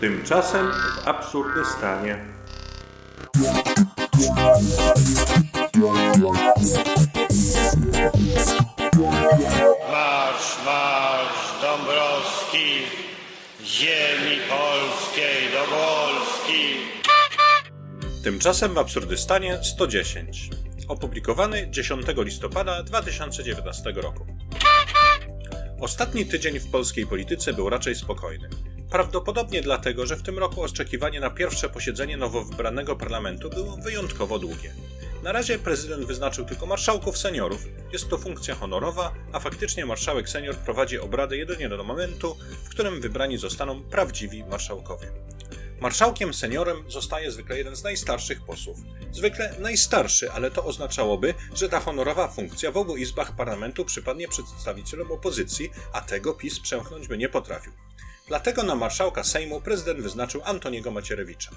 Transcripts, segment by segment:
Tymczasem w Absurdystanie. Marsz, marsz Dąbrowski, ziemi polskiej do Polski. Tymczasem w Absurdystanie 110. Opublikowany 10 listopada 2019 roku. Ostatni tydzień w polskiej polityce był raczej spokojny. Prawdopodobnie dlatego, że w tym roku oczekiwanie na pierwsze posiedzenie nowo wybranego parlamentu było wyjątkowo długie. Na razie prezydent wyznaczył tylko marszałków seniorów. Jest to funkcja honorowa, a faktycznie marszałek senior prowadzi obrady jedynie do momentu, w którym wybrani zostaną prawdziwi marszałkowie. Marszałkiem seniorem zostaje zwykle jeden z najstarszych posłów. Zwykle najstarszy, ale to oznaczałoby, że ta honorowa funkcja w obu izbach parlamentu przypadnie przedstawicielom opozycji, a tego PiS przemknąć by nie potrafił. Dlatego na marszałka Sejmu prezydent wyznaczył Antoniego Macierewicza.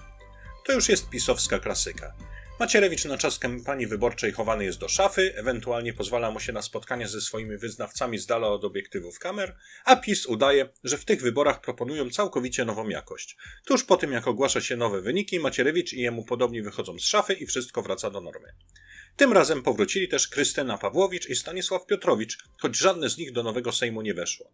To już jest pisowska klasyka. Macierewicz na czas kampanii wyborczej chowany jest do szafy, ewentualnie pozwala mu się na spotkanie ze swoimi wyznawcami z dala od obiektywów kamer, a PiS udaje, że w tych wyborach proponują całkowicie nową jakość. Tuż po tym, jak ogłasza się nowe wyniki, Macierewicz i jemu podobni wychodzą z szafy i wszystko wraca do normy. Tym razem powrócili też Krystyna Pawłowicz i Stanisław Piotrowicz, choć żadne z nich do nowego Sejmu nie weszło.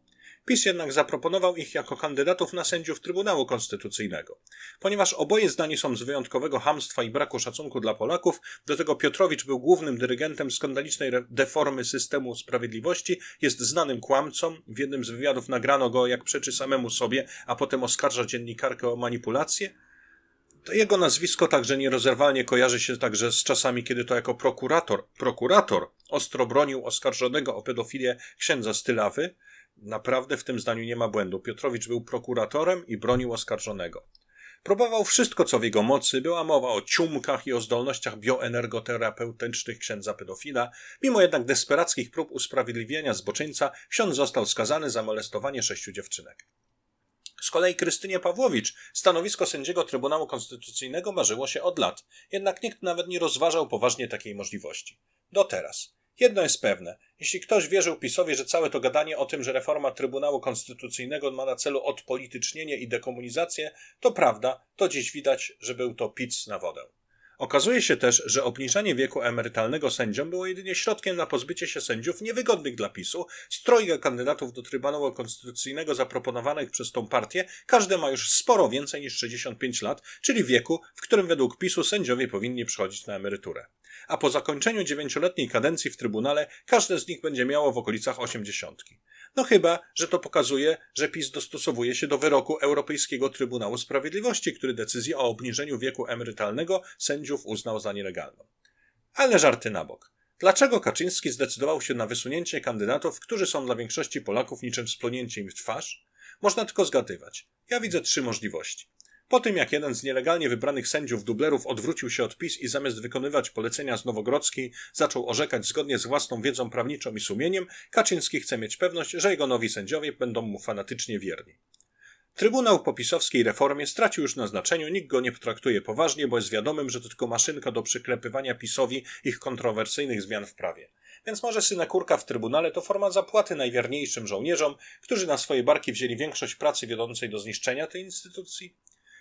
PiS jednak zaproponował ich jako kandydatów na sędziów Trybunału Konstytucyjnego. Ponieważ oboje zdani są z wyjątkowego hamstwa i braku szacunku dla Polaków, do tego Piotrowicz był głównym dyrygentem skandalicznej deformy systemu sprawiedliwości, jest znanym kłamcą. W jednym z wywiadów nagrano go, jak przeczy samemu sobie, a potem oskarża dziennikarkę o manipulację. To jego nazwisko także nierozerwalnie kojarzy się także z czasami, kiedy to jako prokurator, prokurator ostro bronił oskarżonego o pedofilię księdza Stylawy. Naprawdę w tym zdaniu nie ma błędu. Piotrowicz był prokuratorem i bronił oskarżonego. Próbował wszystko, co w jego mocy. Była mowa o ciumkach i o zdolnościach bioenergoterapeutycznych księdza pedofila. Mimo jednak desperackich prób usprawiedliwienia zboczyńca, ksiądz został skazany za molestowanie sześciu dziewczynek. Z kolei Krystynie Pawłowicz stanowisko sędziego Trybunału Konstytucyjnego marzyło się od lat, jednak nikt nawet nie rozważał poważnie takiej możliwości. Do teraz. Jedno jest pewne. Jeśli ktoś wierzył PiSowi, że całe to gadanie o tym, że reforma Trybunału Konstytucyjnego ma na celu odpolitycznienie i dekomunizację, to prawda, to dziś widać, że był to pic na wodę. Okazuje się też, że obniżanie wieku emerytalnego sędziom było jedynie środkiem na pozbycie się sędziów niewygodnych dla PiSu. Z trojga kandydatów do Trybunału Konstytucyjnego zaproponowanych przez tą partię, każdy ma już sporo więcej niż 65 lat, czyli wieku, w którym według PiSu sędziowie powinni przychodzić na emeryturę. A po zakończeniu dziewięcioletniej kadencji w Trybunale, każde z nich będzie miało w okolicach 80. No chyba, że to pokazuje, że PiS dostosowuje się do wyroku Europejskiego Trybunału Sprawiedliwości, który decyzję o obniżeniu wieku emerytalnego sędziów uznał za nielegalną. Ale żarty na bok. Dlaczego Kaczyński zdecydował się na wysunięcie kandydatów, którzy są dla większości Polaków niczym splunięcie im w twarz? Można tylko zgadywać. Ja widzę trzy możliwości. Po tym, jak jeden z nielegalnie wybranych sędziów dublerów odwrócił się od PiS i zamiast wykonywać polecenia z Nowogrodzkiej, zaczął orzekać zgodnie z własną wiedzą prawniczą i sumieniem, Kaczyński chce mieć pewność, że jego nowi sędziowie będą mu fanatycznie wierni. Trybunał po pisowskiej reformie stracił już na znaczeniu, nikt go nie traktuje poważnie, bo jest wiadomym, że to tylko maszynka do przyklepywania PiSowi ich kontrowersyjnych zmian w prawie. Więc może synekurka w Trybunale to forma zapłaty najwierniejszym żołnierzom, którzy na swoje barki wzięli większość pracy wiodącej do zniszczenia tej instytucji?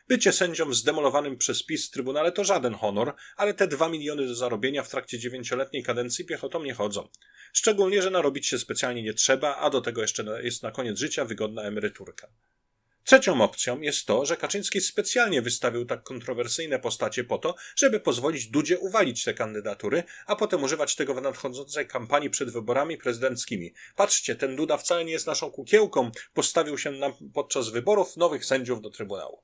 Bycie sędzią w zdemolowanym przez PiS Trybunale to żaden honor, ale te dwa miliony do zarobienia w trakcie dziewięcioletniej kadencji piechotą nie chodzą. Szczególnie, że narobić się specjalnie nie trzeba, a do tego jeszcze jest na koniec życia wygodna emeryturka. Trzecią opcją jest to, że Kaczyński specjalnie wystawił tak kontrowersyjne postacie po to, żeby pozwolić Dudzie uwalić te kandydatury, a potem używać tego w nadchodzącej kampanii przed wyborami prezydenckimi. Patrzcie, ten Duda wcale nie jest naszą kukiełką, postawił się nam podczas wyborów nowych sędziów do Trybunału.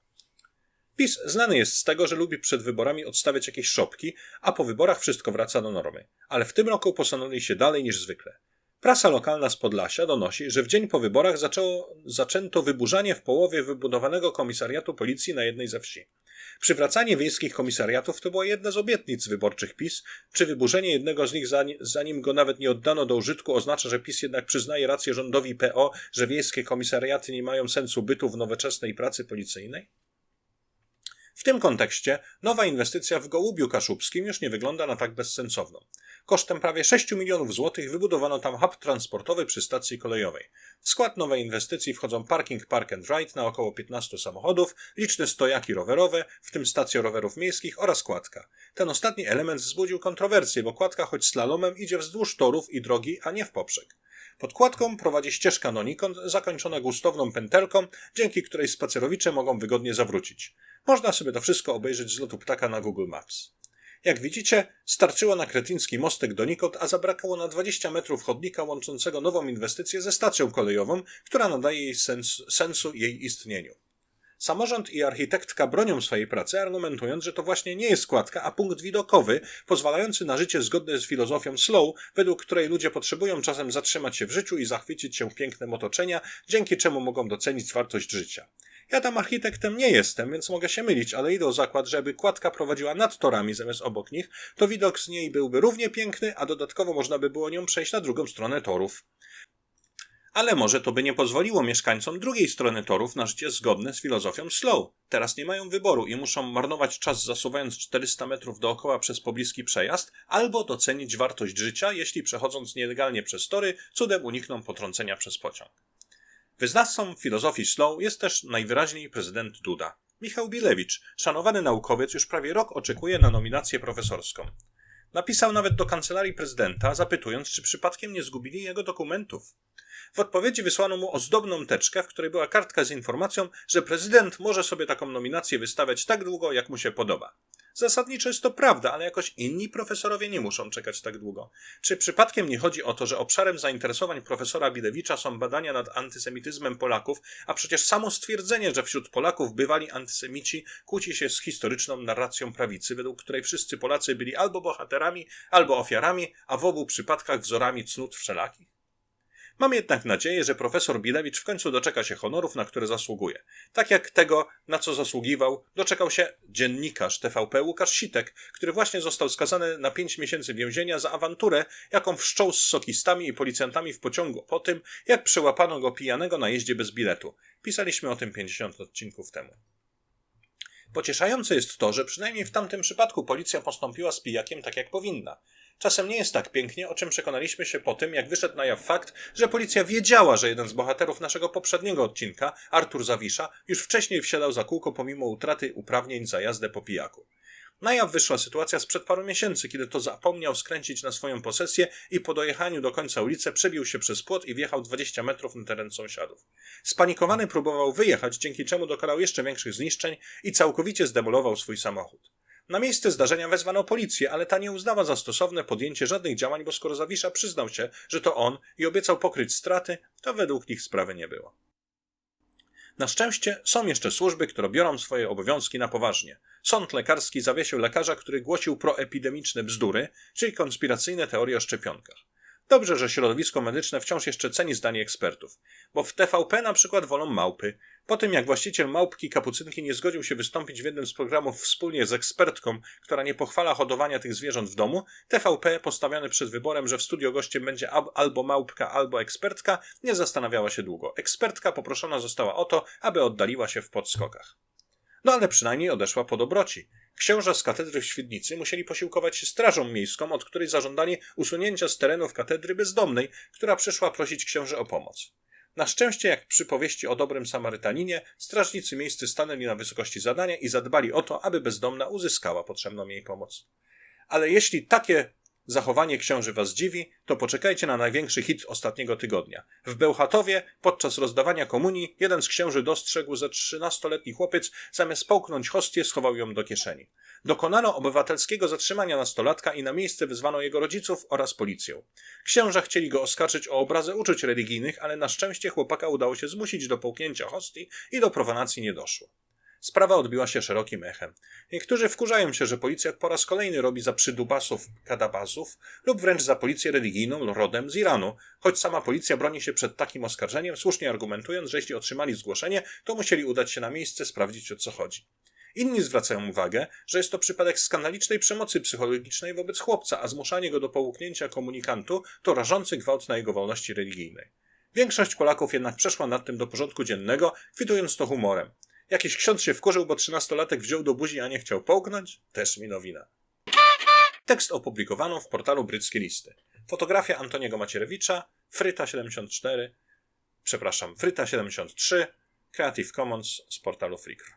PiS znany jest z tego, że lubi przed wyborami odstawiać jakieś szopki, a po wyborach wszystko wraca do normy. Ale w tym roku postanowili się dalej niż zwykle. Prasa lokalna z Podlasia donosi, że w dzień po wyborach zaczęło, zaczęto wyburzanie w połowie wybudowanego komisariatu policji na jednej ze wsi. Przywracanie wiejskich komisariatów to była jedna z obietnic wyborczych PiS, czy wyburzenie jednego z nich, zanim go nawet nie oddano do użytku, oznacza, że PiS jednak przyznaje rację rządowi PO, że wiejskie komisariaty nie mają sensu bytu w nowoczesnej pracy policyjnej? W tym kontekście nowa inwestycja w Gołubiu Kaszubskim już nie wygląda na tak bezsensowną. Kosztem prawie 6 milionów złotych wybudowano tam hub transportowy przy stacji kolejowej. W skład nowej inwestycji wchodzą parking park and ride na około 15 samochodów, liczne stojaki rowerowe, w tym stacja rowerów miejskich oraz kładka. Ten ostatni element wzbudził kontrowersję, bo kładka choć slalomem idzie wzdłuż torów i drogi, a nie w poprzek. Pod kładką prowadzi ścieżka donikąd, zakończona gustowną pętelką, dzięki której spacerowicze mogą wygodnie zawrócić. Można sobie to wszystko obejrzeć z lotu ptaka na Google Maps. Jak widzicie, starczyło na kretyński mostek donikąd, a zabrakło na 20 metrów chodnika łączącego nową inwestycję ze stacją kolejową, która nadaje jej sens, sensu jej istnieniu. Samorząd i architektka bronią swojej pracy, argumentując, że to właśnie nie jest składka, a punkt widokowy, pozwalający na życie zgodne z filozofią slow, według której ludzie potrzebują czasem zatrzymać się w życiu i zachwycić się pięknem otoczenia, dzięki czemu mogą docenić wartość życia. Ja tam architektem nie jestem, więc mogę się mylić, ale idę o zakład, że aby kładka prowadziła nad torami zamiast obok nich, to widok z niej byłby równie piękny, a dodatkowo można by było nią przejść na drugą stronę torów. Ale może to by nie pozwoliło mieszkańcom drugiej strony torów na życie zgodne z filozofią slow. Teraz nie mają wyboru i muszą marnować czas zasuwając 400 metrów dookoła przez pobliski przejazd, albo docenić wartość życia, jeśli przechodząc nielegalnie przez tory, cudem unikną potrącenia przez pociąg. Wyznawcą filozofii slow jest też najwyraźniej prezydent Duda. Michał Bilewicz, szanowany naukowiec, już prawie rok oczekuje na nominację profesorską. Napisał nawet do kancelarii prezydenta, zapytując, czy przypadkiem nie zgubili jego dokumentów. W odpowiedzi wysłano mu ozdobną teczkę, w której była kartka z informacją, że prezydent może sobie taką nominację wystawiać tak długo, jak mu się podoba. Zasadniczo jest to prawda, ale jakoś inni profesorowie nie muszą czekać tak długo. Czy przypadkiem nie chodzi o to, że obszarem zainteresowań profesora Bilewicza są badania nad antysemityzmem Polaków, a przecież samo stwierdzenie, że wśród Polaków bywali antysemici, kłóci się z historyczną narracją prawicy, według której wszyscy Polacy byli albo bohaterami, albo ofiarami, a w obu przypadkach wzorami cnót wszelakich? Mam jednak nadzieję, że profesor Bilewicz w końcu doczeka się honorów, na które zasługuje. Tak jak tego, na co zasługiwał, doczekał się dziennikarz TVP Łukasz Sitek, który właśnie został skazany na 5 miesięcy więzienia za awanturę, jaką wszczął z sokistami i policjantami w pociągu po tym, jak przełapano go pijanego na jeździe bez biletu. Pisaliśmy o tym 50 odcinków temu. Pocieszające jest to, że przynajmniej w tamtym przypadku policja postąpiła z pijakiem tak jak powinna. Czasem nie jest tak pięknie, o czym przekonaliśmy się po tym, jak wyszedł na jaw fakt, że policja wiedziała, że jeden z bohaterów naszego poprzedniego odcinka, Artur Zawisza, już wcześniej wsiadał za kółko pomimo utraty uprawnień za jazdę po pijaku. Na jaw wyszła sytuacja sprzed paru miesięcy, kiedy to zapomniał skręcić na swoją posesję i po dojechaniu do końca ulicy przebił się przez płot i wjechał 20 metrów na teren sąsiadów. Spanikowany próbował wyjechać, dzięki czemu dokonał jeszcze większych zniszczeń i całkowicie zdemolował swój samochód. Na miejsce zdarzenia wezwano policję, ale ta nie uznała za stosowne podjęcie żadnych działań, bo skoro Zawisza przyznał się, że to on i obiecał pokryć straty, to według nich sprawy nie było. Na szczęście są jeszcze służby, które biorą swoje obowiązki na poważnie. Sąd lekarski zawiesił lekarza, który głosił proepidemiczne bzdury, czyli konspiracyjne teorie o szczepionkach. Dobrze, że środowisko medyczne wciąż jeszcze ceni zdanie ekspertów, bo w TVP na przykład wolą małpy. Po tym jak właściciel małpki kapucynki nie zgodził się wystąpić w jednym z programów wspólnie z ekspertką, która nie pochwala hodowania tych zwierząt w domu, TVP postawiony przed wyborem, że w studio gościem będzie albo małpka, albo ekspertka, nie zastanawiała się długo. Ekspertka poproszona została o to, aby oddaliła się w podskokach. No ale przynajmniej odeszła po dobroci. Księża z katedry w Świdnicy musieli posiłkować się strażą miejską, od której zażądali usunięcia z terenów katedry bezdomnej, która przyszła prosić księży o pomoc. Na szczęście, jak przy powieści o dobrym Samarytaninie, strażnicy miejscy stanęli na wysokości zadania i zadbali o to, aby bezdomna uzyskała potrzebną jej pomoc. Ale jeśli takie zachowanie książy was dziwi, to poczekajcie na największy hit ostatniego tygodnia. W Bełchatowie podczas rozdawania komunii jeden z księży dostrzegł, że trzynastoletni chłopiec zamiast połknąć hostię schował ją do kieszeni. Dokonano obywatelskiego zatrzymania nastolatka i na miejsce wyzwano jego rodziców oraz policję. Księża chcieli go oskarżyć o obrazę uczuć religijnych, ale na szczęście chłopaka udało się zmusić do połknięcia hostii i do profanacji nie doszło. Sprawa odbiła się szerokim echem. Niektórzy wkurzają się, że policja po raz kolejny robi za przydubasów kadabasów lub wręcz za policję religijną rodem z Iranu, choć sama policja broni się przed takim oskarżeniem, słusznie argumentując, że jeśli otrzymali zgłoszenie, to musieli udać się na miejsce, sprawdzić o co chodzi. Inni zwracają uwagę, że jest to przypadek skandalicznej przemocy psychologicznej wobec chłopca, a zmuszanie go do połknięcia komunikantu to rażący gwałt na jego wolności religijnej. Większość Polaków jednak przeszła nad tym do porządku dziennego, kwitując to humorem. Jakiś ksiądz się wkurzył, bo trzynastolatek wziął do buzi, a nie chciał połknąć? Też mi nowina. Tekst opublikowano w portalu Bryckie Listy. Fotografia Antoniego Macierewicza, Fryta74, przepraszam, Fryta73, Creative Commons z portalu Flickr.